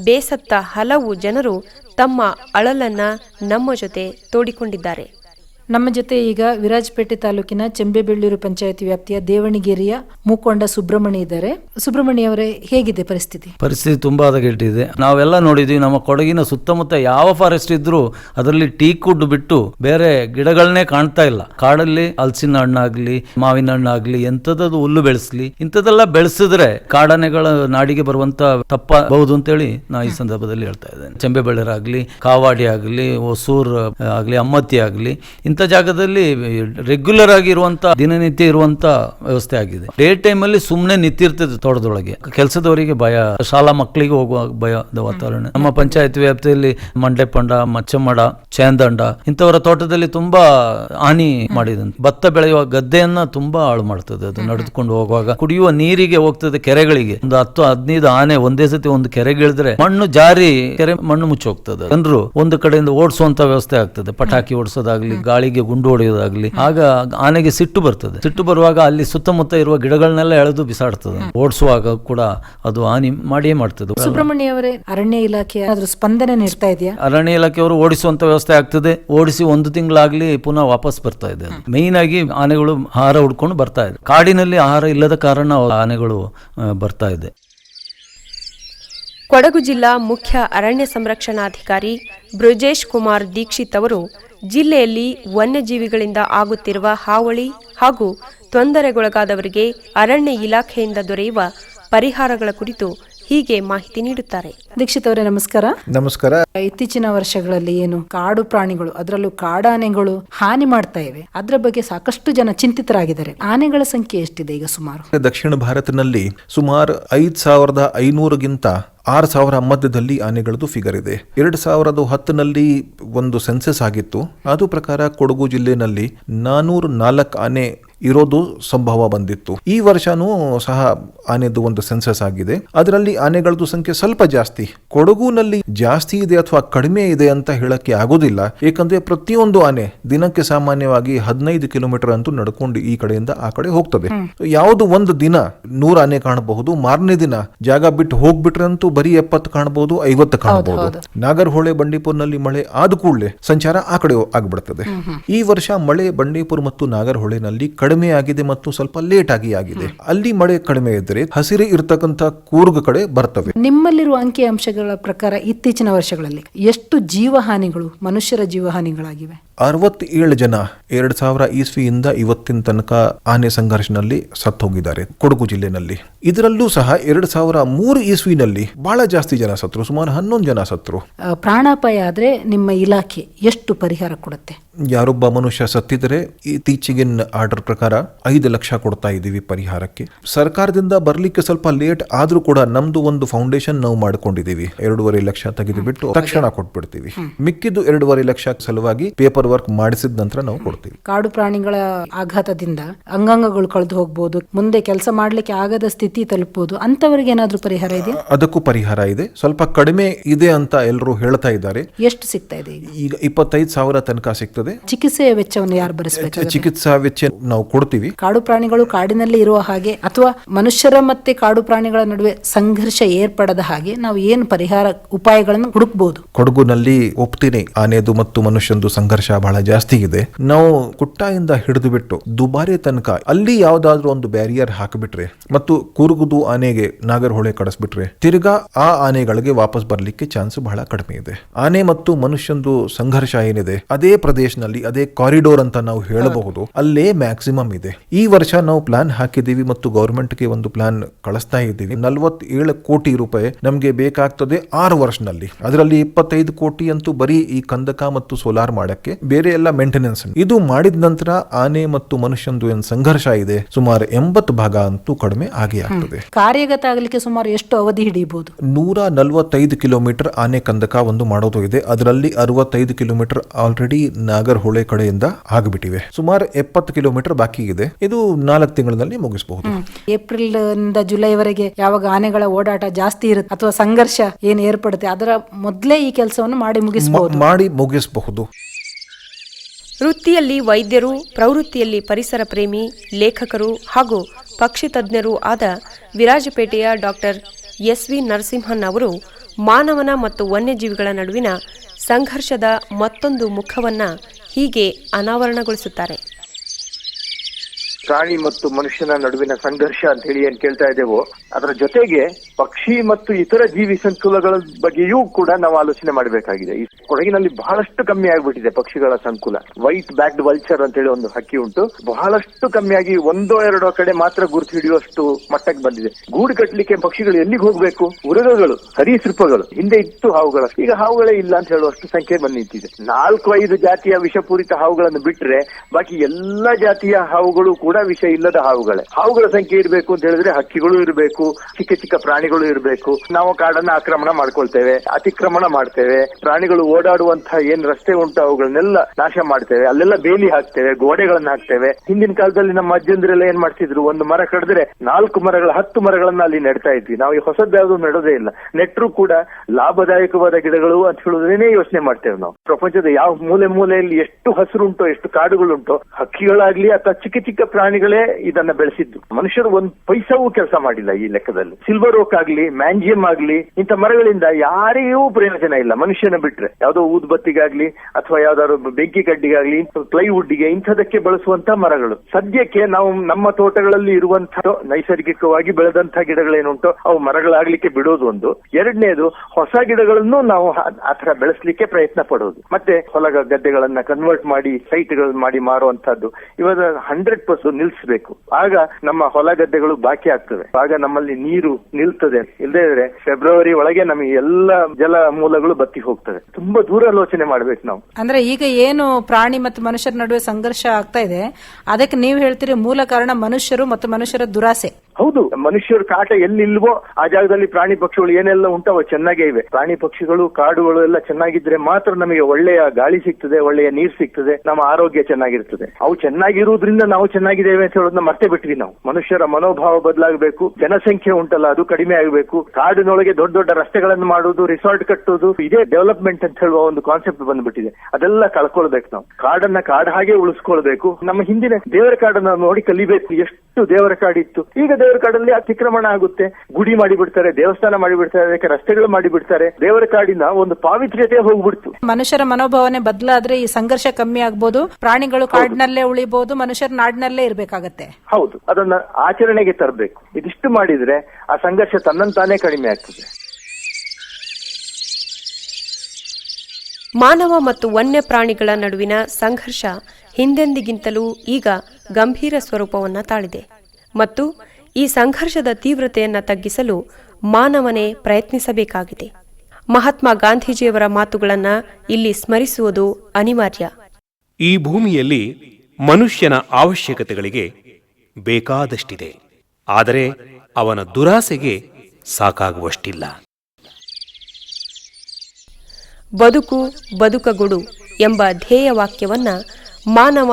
ಬೇಸತ್ತ ಹಲವು ಜನರು ತಮ್ಮ ಅಳಲನ್ನ ನಮ್ಮ ಜೊತೆ ತೋಡಿಕೊಂಡಿದ್ದಾರೆ. ನಮ್ಮ ಜೊತೆ ಈಗ ವಿರಾಜಪೇಟೆ ತಾಲೂಕಿನ ಚೆಂಬೆಬೆಳ್ಳೂರು ಪಂಚಾಯತಿ ವ್ಯಾಪ್ತಿಯ ದೇವಣಿಗೇರಿಯ ಮೂಕೊಂಡ ಸುಬ್ರಹ್ಮಣ್ಯ ಇದ್ದಾರೆ. ಸುಬ್ರಹ್ಮಣ್ಯ ಅವರೇ ಹೇಗಿದೆ ಪರಿಸ್ಥಿತಿ? ಪರಿಸ್ಥಿತಿ ತುಂಬಾ ಹದಗೆಟ್ಟಿದೆ. ನಾವೆಲ್ಲ ನೋಡಿದ್ವಿ ನಮ್ಮ ಕೊಡಗಿನ ಸುತ್ತಮುತ್ತ ಯಾವ ಫಾರೆಸ್ಟ್ ಇದ್ರೂ ಅದರಲ್ಲಿ ಟೀ ಕುಡ್ ಬಿಟ್ಟು ಬೇರೆ ಗಿಡಗಳನ್ನೇ ಕಾಣ್ತಾ ಇಲ್ಲ. ಕಾಡಲ್ಲಿ ಹಲಸಿನ ಹಣ್ಣಾಗ್ಲಿ ಮಾವಿನ ಹಣ್ಣಾಗ್ಲಿ ಎಂಥದ್ದು ಹುಲ್ಲು ಬೆಳೆಸ್ಲಿ ಇಂಥದ್ದೆಲ್ಲ ಬೆಳೆಸಿದ್ರೆ ಕಾಡನೆಗಳ ನಾಡಿಗೆ ಬರುವಂತ ತಪ್ಪಬಹುದು ಅಂತೇಳಿ ನಾ ಈ ಸಂದರ್ಭದಲ್ಲಿ ಹೇಳ್ತಾ ಇದ್ದೇನೆ. ಚೆಂಬೆಬೆಳ್ಳರಾಗ್ಲಿ ಕಾವಾಡಿ ಆಗಲಿ ಹೊಸೂರ್ ಆಗಲಿ ಅಮ್ಮತ್ತಿ ಆಗಲಿ ಇಂಥ ಜಾಗದಲ್ಲಿ ರೆಗ್ಯುಲರ್ ಆಗಿ ಇರುವಂತ ದಿನನಿತ್ಯ ಇರುವಂತ ವ್ಯವಸ್ಥೆ ಆಗಿದೆ. ಡೇ ಟೈಮ್ ಅಲ್ಲಿ ಸುಮ್ಮನೆ ನಿಂತಿರ್ತದೆ ತೋಟದೊಳಗೆ. ಕೆಲಸದವರಿಗೆ ಭಯ, ಶಾಲಾ ಮಕ್ಕಳಿಗೆ ಹೋಗುವ ಭಯದ ವಾತಾವರಣ. ನಮ್ಮ ಪಂಚಾಯತ್ ವ್ಯಾಪ್ತಿಯಲ್ಲಿ ಮಂಡೆಪಂಡ ಮಚ್ಚಮಡ ಚೇಂದಂಡ ಇಂಥವರ ತೋಟದಲ್ಲಿ ತುಂಬಾ ಹಾನಿ ಮಾಡಿದಂತೆ. ಭತ್ತ ಬೆಳೆಯುವ ಗದ್ದೆಯನ್ನ ತುಂಬಾ ಹಾಳು ಮಾಡ್ತದೆ. ಅದು ನಡೆದುಕೊಂಡು ಹೋಗುವಾಗ ಕುಡಿಯುವ ನೀರಿಗೆ ಹೋಗ್ತದೆ ಕೆರೆಗಳಿಗೆ. ಒಂದು ಹತ್ತು, ಹದಿನೈದು ಆನೆ ಒಂದೇ ಸತಿ ಒಂದು ಕೆರೆಗಿಳಿದ್ರೆ ಮಣ್ಣು ಜಾರಿ, ಕೆರೆ ಮಣ್ಣು ಮುಚ್ಚಿ ಹೋಗ್ತದೆ ಜನರು ಒಂದು ಕಡೆಯಿಂದ ಓಡಿಸುವಂತ ವ್ಯವಸ್ಥೆ ಆಗ್ತದೆ. ಪಟಾಕಿ ಓಡಿಸೋದಾಗ್ಲಿ ಗಾಳಿಗೆ ಗುಂಡು ಹೊಡೆಯೋದಾಗ್ಲಿ ಆಗ ಆನೆಗೆ ಸಿಟ್ಟು ಬರ್ತದೆ. ಸಿಟ್ಟು ಬರುವಾಗ ಅಲ್ಲಿ ಸುತ್ತಮುತ್ತ ಇರುವ ಗಿಡಗಳನ್ನೆಲ್ಲ ಎಳೆದು ಬಿಸಾಡ್ತದೆ. ಓಡಿಸುವಾಗ ಕೂಡ ಅದು ಹಾನಿ ಮಾಡಿಯೇ ಮಾಡ್ತದೆ. ಸುಬ್ರಹ್ಮಣ್ಯ ಅವರೇ ಅರಣ್ಯ ಇಲಾಖೆ ಸ್ಪಂದನೆ ನೀಡ್ತಾ ಇದೆಯಾ? ಅರಣ್ಯ ಇಲಾಖೆಯವರು ಓಡಿಸುವಂತ ವ್ಯವಸ್ಥೆ ಆಗ್ತದೆ. ಓಡಿಸಿ ಒಂದು ತಿಂಗಳಾಗ್ಲಿ ಪುನಃ ವಾಪಸ್ ಬರ್ತಾ ಇದೆ ಮೇಯ್ನ್ ಆಗಿ ಆನೆಗಳು ಆಹಾರ ಹುಡ್ಕೊಂಡು ಬರ್ತಾ ಇದೆ. ಕಾಡಿನಲ್ಲಿ ಆಹಾರ ಇಲ್ಲದ ಕಾರಣ ಆನೆಗಳು ಬರ್ತಾ ಇದೆ. ಕೊಡಗು ಜಿಲ್ಲಾ ಮುಖ್ಯ ಅರಣ್ಯ ಸಂರಕ್ಷಣಾಧಿಕಾರಿ ಬ್ರಜೇಶ್ ಕುಮಾರ್ ದೀಕ್ಷಿತ್ ಅವರು ಜಿಲ್ಲೆಯಲ್ಲಿ ವನ್ಯಜೀವಿಗಳಿಂದ ಆಗುತ್ತಿರುವ ಹಾವಳಿ ಹಾಗೂ ತೊಂದರೆಗೊಳಗಾದವರಿಗೆ ಅರಣ್ಯ ಇಲಾಖೆಯಿಂದ ದೊರೆಯುವ ಪರಿಹಾರಗಳ ಕುರಿತು ಹೀಗೆ ಮಾಹಿತಿ ನೀಡುತ್ತಾರೆ. ದೀಕ್ಷಿತ್ ಅವರೇ ನಮಸ್ಕಾರ. ನಮಸ್ಕಾರ. ಇತ್ತೀಚಿನ ವರ್ಷಗಳಲ್ಲಿ ಏನು ಕಾಡು ಪ್ರಾಣಿಗಳು ಅದರಲ್ಲೂ ಕಾಡಾನೆಗಳು ಹಾನಿ ಮಾಡ್ತಾ ಇವೆ. ಅದರ ಬಗ್ಗೆ ಸಾಕಷ್ಟು ಜನ ಚಿಂತಿತರಾಗಿದ್ದಾರೆ. ಆನೆಗಳ ಸಂಖ್ಯೆ ಎಷ್ಟಿದೆ ಈಗ ಸುಮಾರು? ದಕ್ಷಿಣ ಭಾರತದಲ್ಲಿ ಸುಮಾರು ಐದ್ ಸಾವಿರದ ಐನೂರಗಿಂತ ಆರು ಸಾವಿರ ಮಧ್ಯದಲ್ಲಿ ಆನೆಗಳದ್ದು ಫಿಗರ್ ಇದೆ. ಎರಡು ಸಾವಿರದ ಹತ್ತನಲ್ಲಿ ಒಂದು ಸೆನ್ಸಸ್ ಆಗಿತ್ತು. ಅದು ಪ್ರಕಾರ ಕೊಡಗು ಜಿಲ್ಲೆನಲ್ಲಿ ನಾನೂರ ನಾಲ್ಕು ಆನೆ ಇರೋದು ಸಂಭವ ಬಂದಿತ್ತು. ಈ ವರ್ಷನೂ ಸಹ ಆನೆದು ಒಂದು ಸೆನ್ಸಸ್ ಆಗಿದೆ. ಅದರಲ್ಲಿ ಆನೆಗಳದ್ದು ಸಂಖ್ಯೆ ಸ್ವಲ್ಪ ಜಾಸ್ತಿ. ಕೊಡಗುನಲ್ಲಿ ಜಾಸ್ತಿ ಇದೆ ಅಥವಾ ಕಡಿಮೆ ಇದೆ ಅಂತ ಹೇಳಕ್ಕೆ ಆಗೋದಿಲ್ಲ. ಏಕೆಂದ್ರೆ ಪ್ರತಿಯೊಂದು ಆನೆ ದಿನಕ್ಕೆ ಸಾಮಾನ್ಯವಾಗಿ ಹದಿನೈದು ಕಿಲೋಮೀಟರ್ ಅಂತೂ ನಡ್ಕೊಂಡು ಈ ಕಡೆಯಿಂದ ಆ ಕಡೆ ಹೋಗ್ತದೆ. ಯಾವುದು ಒಂದು ದಿನ ನೂರ ಆನೆ ಕಾಣಬಹುದು ಮಾರನೇ ದಿನ ಜಾಗ ಬಿಟ್ಟು ಹೋಗ್ಬಿಟ್ರೆ ಅಂತೂ ಬರೀ ಎಪ್ಪತ್ತು ಕಾಣಬಹುದು ಐವತ್ತು ಕಾಣಬಹುದು. ನಾಗರಹೊಳೆ ಬಂಡೀಪುರ್ನಲ್ಲಿ ಮಳೆ ಆದ ಕೂಡಲೇ ಸಂಚಾರ ಆ ಕಡೆ ಆಗ್ಬಿಡ್ತದೆ. ಈ ವರ್ಷ ಮಳೆ ಬಂಡೀಪುರ್ ಮತ್ತು ನಾಗರಹೊಳೆನಲ್ಲಿ ಕಡಿಮೆ ಆಗಿದೆ ಮತ್ತು ಸ್ವಲ್ಪ ಲೇಟ್ ಆಗಿ ಆಗಿದೆ. ಅಲ್ಲಿ ಮಳೆ ಕಡಿಮೆ ಇದ್ದರೆ ಹಸಿರು ಇರತಕ್ಕಂಥ ಕೂರ್ಗ್ ಕಡೆ ಬರ್ತವೆ. ನಿಮ್ಮಲ್ಲಿರುವ ಅಂಕಿ ಅಂಶಗಳ ಪ್ರಕಾರ ಇತ್ತೀಚಿನ ವರ್ಷಗಳಲ್ಲಿ ಎಷ್ಟು ಜೀವಹಾನಿಗಳು ಮನುಷ್ಯರ ಜೀವಹಾನಿಗಳಾಗಿವೆ? ಅರವತ್ತೇಳು ಜನ ಎರಡ್ ಸಾವಿರ ಇಸ್ವಿಯಿಂದ ಇವತ್ತಿನ ತನಕ ಆನೆ ಸಂಘರ್ಷನಲ್ಲಿ ಸತ್ತು ಹೋಗಿದ್ದಾರೆ ಕೊಡಗು ಜಿಲ್ಲೆನಲ್ಲಿ. ಇದರಲ್ಲೂ ಸಹ ಎರಡ್ ಸಾವಿರ ಮೂರು ಇಸ್ವಿನಲ್ಲಿ ಬಹಳ ಜಾಸ್ತಿ ಜನ ಸತ್ರು ಸುಮಾರು ಹನ್ನೊಂದು ಜನ ಸತ್ರು ಪ್ರಾಣಾಪಾಯ ಆದ್ರೆ ನಿಮ್ಮ ಇಲಾಖೆ ಎಷ್ಟು ಪರಿಹಾರ ಕೊಡುತ್ತೆ? ಯಾರೊಬ್ಬ ಮನುಷ್ಯ ಸತ್ತಿದ್ರೆ ಇತ್ತೀಚೆಗಿನ ಆರ್ಡರ್ ಪ್ರಕಾರ ಐದು ಲಕ್ಷ ಕೊಡ್ತಾ ಇದ್ದೀವಿ ಪರಿಹಾರಕ್ಕೆ. ಸರ್ಕಾರದಿಂದ ಬರ್ಲಿಕ್ಕೆ ಸ್ವಲ್ಪ ಲೇಟ್ ಆದ್ರೂ ಕೂಡ ನಮ್ದು ಒಂದು ಫೌಂಡೇಶನ್ ನಾವು ಮಾಡ್ಕೊಂಡಿದೀವಿ ಎರಡೂವರೆ ಲಕ್ಷ ತೆಗೆದು ಬಿಟ್ಟು ತಕ್ಷಣ ಕೊಟ್ಬಿಡ್ತೀವಿ. ಮಿಕ್ಕಿದ್ದು ಎರಡೂವರೆ ಲಕ್ಷ ಸಲುವಾಗಿ ಪೇಪರ್ ವರ್ಕ್ ಮಾಡಿಸಿದ ನಂತರ ನಾವು ಕೊಡ್ತೀವಿ. ಕಾಡು ಪ್ರಾಣಿಗಳ ಆಘಾತದಿಂದ ಅಂಗಾಂಗಗಳು ಕಳೆದು ಹೋಗ್ಬೋದು. ಮುಂದೆ ಕೆಲಸ ಮಾಡ್ಲಿಕ್ಕೆ ಆಗದ ಸ್ಥಿತಿ ತಲುಪಬಹುದು ಅಂತವರಿಗೆ ಏನಾದ್ರೂ ಪರಿಹಾರ ಇದೆ ಅದಕ್ಕೂ ಪರಿಹಾರ ಇದೆ. ಸ್ವಲ್ಪ ಕಡಿಮೆ ಇದೆ ಅಂತ ಎಲ್ಲರೂ ಹೇಳ್ತಾ ಇದ್ದಾರೆ. ಎಷ್ಟು ಸಿಗ್ತಾ ಇದೆ ಈಗ? ಈಗ ಇಪ್ಪತ್ತೈದು ಸಾವಿರ ತನಕ ಸಿಗ್ತದೆ. ಚಿಕಿತ್ಸೆಯ ವೆಚ್ಚವನ್ನು ಯಾರು ಭರಿಸಬೇಕು ಚಿಕಿತ್ಸಾ ವೆಚ್ಚ ನಾವು ಕೊಡ್ತೀವಿ. ಕಾಡು ಪ್ರಾಣಿಗಳು ಕಾಡಿನಲ್ಲಿ ಇರುವ ಹಾಗೆ ಅಥವಾ ಮನುಷ್ಯರ ಮತ್ತೆ ಕಾಡು ಪ್ರಾಣಿಗಳ ನಡುವೆ ಸಂಘರ್ಷ ಏರ್ಪಡದ ಹಾಗೆ ನಾವು ಏನು ಪರಿಹಾರ ಉಪಾಯಗಳನ್ನು ಹುಡುಕಬಹುದು ಕೊಡಗುನಲ್ಲಿ ಒಪ್ತೀನಿ. ಆನೆದು ಮತ್ತು ಮನುಷ್ಯಂದು ಸಂಘರ್ಷ ಬಹಳ ಜಾಸ್ತಿ ಇದೆ. ನಾವು ಕುಟ್ಟಾಯಿಂದ ಹಿಡಿದು ಬಿಟ್ಟು ದುಬಾರಿ ತನಕ ಅಲ್ಲಿ ಯಾವ್ದಾದ್ರು ಒಂದು ಬ್ಯಾರಿಯರ್ ಹಾಕಿಬಿಟ್ರೆ ಮತ್ತು ಕೂರುಗುದು ಆನೆಗೆ ನಾಗರಹೊಳೆ ಕಡಿಸ್ಬಿಟ್ರೆ ತಿರ್ಗಾ ಆ ಆನೆಗಳಿಗೆ ವಾಪಸ್ ಬರ್ಲಿಕ್ಕೆ ಚಾನ್ಸ್ ಬಹಳ ಕಡಿಮೆ ಇದೆ. ಆನೆ ಮತ್ತು ಮನುಷ್ಯಂದು ಸಂಘರ್ಷ ಏನಿದೆ? ಅದೇ ಪ್ರದೇಶನಲ್ಲಿ ಅದೇ ಕಾರಿಡೋರ್ ಅಂತ ನಾವು ಹೇಳಬಹುದು. ಅಲ್ಲೇ ಮ್ಯಾಕ್ಸಿಮಮ್ ಇದೆ. ಈ ವರ್ಷ ನಾವು ಪ್ಲಾನ್ ಹಾಕಿದ್ದೀವಿ ಮತ್ತು ಗೌರ್ಮೆಂಟ್ಗೆ ಒಂದು ಪ್ಲಾನ್ ಕಳಿಸ್ತಾ ಇದ್ದೀವಿ. ನಲವತ್ತೇಳು ಕೋಟಿ ರೂಪಾಯಿ ನಮಗೆ ಬೇಕಾಗ್ತದೆ ಆರು ವರ್ಷನಲ್ಲಿ ಅದರಲ್ಲಿ ಇಪ್ಪತ್ತೈದು ಕೋಟಿ ಅಂತೂ ಬರೀ ಈ ಕಂದಕ ಮತ್ತು ಸೋಲಾರ್ ಮಾಡಕ್ಕೆ ಬೇರೆ ಎಲ್ಲ ಮೇಂಟೆನೆನ್ಸ್ ಇದು ಮಾಡಿದ ನಂತರ ಆನೆ ಮತ್ತು ಮನುಷ್ಯಂದು ಏನ್ ಸಂಘರ್ಷ ಇದೆ ಸುಮಾರು ಎಂಬತ್ತು ಭಾಗ ಅಂತೂ ಕಡಿಮೆ ಆಗಿ ಆಗ್ತದೆ. ಕಾರ್ಯಗತ ಆಗಲಿಕ್ಕೆ ಸುಮಾರು ಎಷ್ಟು ಅವಧಿ ಹಿಡಿಯಬಹುದು? ನೂರ ನಲವತ್ತೈದು ಕಿಲೋಮೀಟರ್ ಆನೆ ಕಂದಕ ಒಂದು ಮಾಡೋದು ಇದೆ. ಅದರಲ್ಲಿ ಅರವತ್ತೈದು ಕಿಲೋಮೀಟರ್ ಆಲ್ರೆಡಿ ನಾಗರ್ ನಾಗರ್ಹೊಳೆ ಕಡೆಯಿಂದ ಆಗಿಬಿಟ್ಟಿವೆ. ಸುಮಾರು ಎಪ್ಪತ್ತು ಕಿಲೋಮೀಟರ್ ಬಾಕಿ ಇದೆ. ಇದು ನಾಲ್ಕು ತಿಂಗಳಲ್ಲಿ ಮುಗಿಸಬಹುದು. ಏಪ್ರಿಲ್ ಇಂದ ಜುಲೈವರೆಗೆ ಯಾವಾಗ ಆನೆಗಳ ಓಡಾಟ ಜಾಸ್ತಿ ಇರುತ್ತೆ ಅಥವಾ ಸಂಘರ್ಷ ಏನ್ ಏರ್ಪಡುತ್ತೆ ಅದರ ಮೊದಲೇ ಈ ಕೆಲಸವನ್ನು ಮಾಡಿ ಮುಗಿಸಬಹುದು. ಮಾಡಿ ಮುಗಿಸಬಹುದು. ವೃತ್ತಿಯಲ್ಲಿ ವೈದ್ಯರು ಪ್ರವೃತ್ತಿಯಲ್ಲಿ ಪರಿಸರ ಪ್ರೇಮಿ ಲೇಖಕರು ಹಾಗೂ ಪಕ್ಷಿ ತಜ್ಞರೂ ಆದ ವಿರಾಜಪೇಟೆಯ ಡಾಕ್ಟರ್ ಎಸ್ ವಿ ನರಸಿಂಹನ್ ಅವರು ಮಾನವನ ಮತ್ತು ವನ್ಯಜೀವಿಗಳ ನಡುವಿನ ಸಂಘರ್ಷದ ಮತ್ತೊಂದು ಮುಖವನ್ನ ಹೀಗೆ ಅನಾವರಣಗೊಳಿಸುತ್ತಾರೆ. ಪ್ರಾಣಿ ಮತ್ತು ಮನುಷ್ಯನ ನಡುವಿನ ಸಂಘರ್ಷ ಅಂತ ಹೇಳಿ ಏನ್ ಕೇಳ್ತಾ ಇದ್ದೇವೋ, ಅದರ ಜೊತೆಗೆ ಪಕ್ಷಿ ಮತ್ತು ಇತರ ಜೀವಿ ಸಂಕುಲಗಳ ಬಗ್ಗೆಯೂ ಕೂಡ ನಾವು ಆಲೋಚನೆ ಮಾಡಬೇಕಾಗಿದೆ. ಈ ಕೊಡಗಿನಲ್ಲಿ ಬಹಳಷ್ಟು ಕಮ್ಮಿ ಆಗ್ಬಿಟ್ಟಿದೆ ಪಕ್ಷಿಗಳ ಸಂಕುಲ. ವೈಟ್ ಬ್ಯಾಕ್ಡ್ ವಲ್ಚರ್ ಅಂತ ಹೇಳಿ ಒಂದು ಹಕ್ಕಿ ಉಂಟು. ಬಹಳಷ್ಟು ಕಮ್ಮಿಯಾಗಿ ಒಂದೋ ಎರಡೋ ಕಡೆ ಮಾತ್ರ ಗುರುತು ಹಿಡಿಯುವಷ್ಟು ಮಟ್ಟಕ್ಕೆ ಬಂದಿದೆ. ಗೂಡು ಕಟ್ಟಲಿಕ್ಕೆ ಪಕ್ಷಿಗಳು ಎಲ್ಲಿಗೆ ಹೋಗ್ಬೇಕು? ಉರಗಗಳು ಸರೀಸೃಪಗಳು ಹಿಂದೆ ಇತ್ತು ಹಾವುಗಳ. ಈಗ ಹಾವುಗಳೇ ಇಲ್ಲ ಅಂತ ಹೇಳುವಷ್ಟು ಸಂಖ್ಯೆ ಬಂದು ನಿಂತಿದೆ ನಾಲ್ಕು ಐದು ಜಾತಿಯ ವಿಷಪೂರಿತ ಹಾವುಗಳನ್ನು ಬಿಟ್ಟರೆ ಬಾಕಿ ಎಲ್ಲಾ ಜಾತಿಯ ಹಾವುಗಳು ಕೂಡ ವಿಷ ಇಲ್ಲದ ಹಾವುಗಳೇ. ಹಾವುಗಳ ಸಂಖ್ಯೆ ಇರಬೇಕು ಅಂತ ಹೇಳಿದ್ರೆ ಹಕ್ಕಿಗಳು ಇರಬೇಕು, ಚಿಕ್ಕ ಚಿಕ್ಕ ಪ್ರಾಣಿಗಳು ಇರಬೇಕು. ನಾವು ಕಾಡನ್ನ ಆಕ್ರಮಣ ಮಾಡ್ಕೊಳ್ತೇವೆ, ಅತಿಕ್ರಮಣ ಮಾಡ್ತೇವೆ. ಪ್ರಾಣಿಗಳು ಓಡಾಡುವಂತಹ ಏನ್ ರಸ್ತೆ ಉಂಟು, ಅವುಗಳನ್ನೆಲ್ಲ ನಾಶ ಮಾಡ್ತೇವೆ. ಅಲ್ಲೆಲ್ಲ ಬೇಲಿ ಹಾಕ್ತೇವೆ, ಗೋಡೆಗಳನ್ನ ಹಾಕ್ತೇವೆ. ಹಿಂದಿನ ಕಾಲದಲ್ಲಿ ನಮ್ಮ ಅಜ್ಜಂದ್ರೆಲ್ಲ ಏನ್ ಮಾಡ್ತಿದ್ರು? ಒಂದು ಮರ ಕಡಿದ್ರೆ ನಾಲ್ಕು ಮರಗಳ, ಹತ್ತು ಮರಗಳನ್ನ ಅಲ್ಲಿ ನೆಡ್ತಾ ಇದ್ವಿ. ನಾವು ಈ ಹೊಸದ್ಯಾವುದು ನೆಡೋದೇ ಇಲ್ಲ. ನೆಟ್ರು ಕೂಡ ಲಾಭದಾಯಕವಾದ ಗಿಡಗಳು ಅಂತ ಹೇಳೋದ್ರೇನೆ ಯೋಚನೆ ಮಾಡ್ತೇವೆ ನಾವು. ಪ್ರಪಂಚದ ಯಾವ ಮೂಲೆ ಮೂಲೆಯಲ್ಲಿ ಎಷ್ಟು ಹಸಿರುಂಟೋ, ಎಷ್ಟು ಕಾಡುಗಳುಂಟೋ, ಹಕ್ಕಿಗಳಾಗ್ಲಿ ಅಥವಾ ಚಿಕ್ಕ ಚಿಕ್ಕ ಪ್ರಾಣಿಗಳೇ ಇದನ್ನ ಬೆಳೆಸಿದ್ದು. ಮನುಷ್ಯರು ಒಂದ್ ಪೈಸವೂ ಕೆಲಸ ಮಾಡಿಲ್ಲ ಈ ಲೆಕ್ಕದಲ್ಲಿ. ಸಿಲ್ವರ್ ಓಕ್ ಆಗ್ಲಿ ಮ್ಯಾಂಜಿಯಂ ಆಗ್ಲಿ, ಇಂಥ ಮರಗಳಿಂದ ಯಾರಿಗೂ ಪ್ರಯೋಜನ ಇಲ್ಲ. ಮನುಷ್ಯನ ಬಿಟ್ರೆ ಯಾವುದೋ ಊದ್ಬತ್ತಿಗಾಗ್ಲಿ ಅಥವಾ ಯಾವ್ದಾದ್ರು ಬೆಂಕಿ ಕಡ್ಡಿಗಾಗ್ಲಿ ಪ್ಲೈವುಡ್ಗೆ ಇಂಥದಕ್ಕೆ ಬಳಸುವಂತ ಮರಗಳು. ಸದ್ಯಕ್ಕೆ ನಾವು ನಮ್ಮ ತೋಟಗಳಲ್ಲಿ ಇರುವಂತಹ ನೈಸರ್ಗಿಕವಾಗಿ ಬೆಳೆದಂತ ಗಿಡಗಳೇನುಂಟು ಅವು ಮರಗಳಾಗ್ಲಿಕ್ಕೆ ಬಿಡೋದು ಒಂದು. ಎರಡನೇದು ಹೊಸ ಗಿಡಗಳನ್ನು ನಾವು ಆ- ಆ ತರ ಬೆಳೆಸಲಿಕ್ಕೆ ಪ್ರಯತ್ನ ಪಡೋದು. ಮತ್ತೆ ಹೊಲ ಗದ್ದೆಗಳನ್ನ ಕನ್ವರ್ಟ್ ಮಾಡಿ ಸೈಟ್ಗಳು ಮಾಡಿ ಮಾರುವಂತಹದ್ದು ಇವಾಗ ಹಂಡ್ರೆಡ್ ಪರ್ಸೆಂಟ್ ನಿಲ್ಲಿಸಬೇಕು ಆಗ ನಮ್ಮ ಹೊಲ ಗದ್ದೆಗಳು ಬಾಕಿ ಆಗ್ತವೆ. ಆಗ ನಮ್ಮಲ್ಲಿ ನೀರು ನಿಲ್ತದೆ. ಇಲ್ಲದೇ ಇದ್ರೆ ಫೆಬ್ರವರಿ ಒಳಗೆ ನಮಗೆ ಎಲ್ಲ ಜಲ ಮೂಲಗಳು ಬತ್ತಿ ಹೋಗ್ತವೆ. ತುಂಬಾ ದೂರ ಆಲೋಚನೆ ಮಾಡ್ಬೇಕು ನಾವು. ಅಂದ್ರೆ ಈಗ ಏನು ಪ್ರಾಣಿ ಮತ್ತು ಮನುಷ್ಯರ ನಡುವೆ ಸಂಘರ್ಷ ಆಗ್ತಾ ಇದೆ. ಅದಕ್ಕೆ ನೀವು ಹೇಳ್ತೀರಿ ಮೂಲ ಕಾರಣ ಮನುಷ್ಯರು ಮತ್ತು ಮನುಷ್ಯರ ದುರಾಸೆ. ಹೌದು, ಮನುಷ್ಯರ ಕಾಟ ಎಲ್ಲಿಲ್ವೋ ಆ ಜಾಗದಲ್ಲಿ ಪ್ರಾಣಿ ಪಕ್ಷಿಗಳು ಏನೆಲ್ಲ ಉಂಟು ಅವು ಚೆನ್ನಾಗೇ ಇವೆ. ಪ್ರಾಣಿ ಪಕ್ಷಿಗಳು, ಕಾಡುಗಳು ಎಲ್ಲ ಚೆನ್ನಾಗಿದ್ರೆ ಮಾತ್ರ ನಮಗೆ ಒಳ್ಳೆಯ ಗಾಳಿ ಸಿಗ್ತದೆ, ಒಳ್ಳೆಯ ನೀರು ಸಿಗ್ತದೆ, ನಮ್ಮ ಆರೋಗ್ಯ ಚೆನ್ನಾಗಿರ್ತದೆ. ಅವು ಚೆನ್ನಾಗಿರುವುದರಿಂದ ನಾವು ಚೆನ್ನಾಗಿದ್ದೇವೆ ಅಂತ ಹೇಳೋದನ್ನ ಮರ್ತೆ ಬಿಟ್ವಿ ನಾವು. ಮನುಷ್ಯರ ಮನೋಭಾವ ಬದಲಾಗಬೇಕು, ಜನಸಂಖ್ಯೆ ಉಂಟಲ್ಲ, ಅದು ಕಡಿಮೆ ಆಗಬೇಕು. ಕಾಡಿನೊಳಗೆ ದೊಡ್ಡ ದೊಡ್ಡ ರಸ್ತೆಗಳನ್ನು ಮಾಡುವುದು ರಿಸಾರ್ಟ್ ಕಟ್ಟುವುದು, ಇದೇ ಡೆವಲಪ್ಮೆಂಟ್ ಅಂತ ಹೇಳುವ ಒಂದು ಕಾನ್ಸೆಪ್ಟ್ ಬಂದ್ಬಿಟ್ಟಿದೆ. ಅದೆಲ್ಲ ಕಳ್ಕೊಳ್ಬೇಕು ನಾವು. ಕಾಡನ್ನ ಕಾಡ ಹಾಗೆ ಉಳಿಸ್ಕೊಳ್ಬೇಕು. ನಮ್ಮ ಹಿಂದಿನ ದೇವರ ಕಾಡನ್ನ ನೋಡಿ ಕಲಿಬೇಕು. ಎಷ್ಟು ದೇವರ ಕಾಡಿತ್ತು. ಈಗ ದೇವರ ಕಾಡಲ್ಲಿ ಅತಿಕ್ರಮಣ ಆಗುತ್ತೆ. ಗುಡಿ ಮಾಡಿಬಿಡ್ತಾರೆ ದೇವಸ್ಥಾನ ಮಾಡಿಬಿಡ್ತಾರೆ ಅದಕ್ಕೆ ರಸ್ತೆಗಳು ಮಾಡಿಬಿಡ್ತಾರೆ. ದೇವರ ಕಾಡಿನ ಒಂದು ಪಾವಿತ್ರ್ಯತೆ ಹೋಗ್ಬಿಡ್ತು. ಮನುಷ್ಯರ ಮನೋಭಾವನೆ ಬದಲಾದ್ರೆ ಈ ಸಂಘರ್ಷ ಕಮ್ಮಿ ಆಗ್ಬೋದು ಪ್ರಾಣಿಗಳು ಕಾಡಿನಲ್ಲೇ ಉಳಿಬಹುದು ಮನುಷ್ಯರ ನಾಡಿನಲ್ಲೇ ಇರಬೇಕಾಗತ್ತೆ. ಹೌದು ಅದನ್ನ ಆಚರಣೆಗೆ ತರಬೇಕು. ಇದಿಷ್ಟು ಮಾಡಿದ್ರೆ ಆ ಸಂಘರ್ಷ ತನ್ನಂತಾನೇ ಕಡಿಮೆ ಆಗ್ತದೆ. ಮಾನವ ಮತ್ತು ವನ್ಯ ಪ್ರಾಣಿಗಳ ನಡುವಿನ ಸಂಘರ್ಷ ಹಿಂದೆಂದಿಗಿಂತಲೂ ಈಗ ಗಂಭೀರ ಸ್ವರೂಪವನ್ನು ತಾಳಿದೆ. ಮತ್ತು ಈ ಸಂಘರ್ಷದ ತೀವ್ರತೆಯನ್ನು ತಗ್ಗಿಸಲು ಮಾನವನೇ ಪ್ರಯತ್ನಿಸಬೇಕಾಗಿದೆ. ಮಹಾತ್ಮ ಗಾಂಧೀಜಿಯವರ ಮಾತುಗಳನ್ನು ಇಲ್ಲಿ ಸ್ಮರಿಸುವುದು ಅನಿವಾರ್ಯ. ಈ ಭೂಮಿಯಲ್ಲಿ ಮನುಷ್ಯನ ಅವಶ್ಯಕತೆಗಳಿಗೆ ಬೇಕಾದಷ್ಟಿದೆ. ಆದರೆ ಅವನ ದುರಾಸೆಗೆ ಸಾಕಾಗುವಷ್ಟಿಲ್ಲ. ಬದುಕು ಬದುಕಗೊಡು ಎಂಬ ಧ್ಯೇಯ ವಾಕ್ಯವನ್ನು ಮಾನವ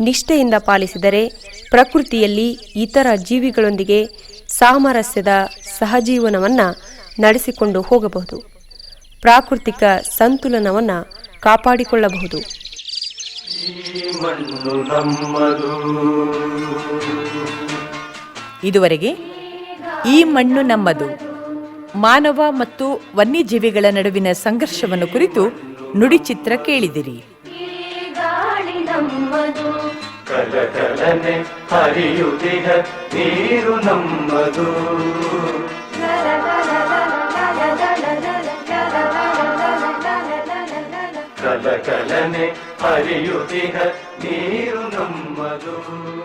ನಿಷ್ಠೆಯಿಂದ ಪಾಲಿಸಿದರೆ ಪ್ರಕೃತಿಯಲ್ಲಿ ಇತರ ಜೀವಿಗಳೊಂದಿಗೆ ಸಾಮರಸ್ಯದ ಸಹಜೀವನವನ್ನು ನಡೆಸಿಕೊಂಡು ಹೋಗಬಹುದು. ಪ್ರಾಕೃತಿಕ ಸಂತುಲನವನ್ನ ಕಾಪಾಡಿಕೊಳ್ಳಬಹುದು. ಇದುವರೆಗೆ ಈ ಮಣ್ಣು ನಮ್ಮದು. ಮಾನವ ಮತ್ತು ವನ್ಯಜೀವಿಗಳ ನಡುವಿನ ಸಂಘರ್ಷವನ್ನು ಕುರಿತು ನುಡಿಚಿತ್ರ ಕೇಳಿದಿರಿ. ಗಾಳಿ ನಮ್ಮದು. ಕಲಕಲನೆ ಹರಿಯುತ್ತಿಹ ನೀರು ನಮ್ಮದು ಕಲಕಲನೆ ಹರಿಯುತ್ತಿಹ ನೀರು ನಮ್ಮದು ಈ ಮಣ್ಣು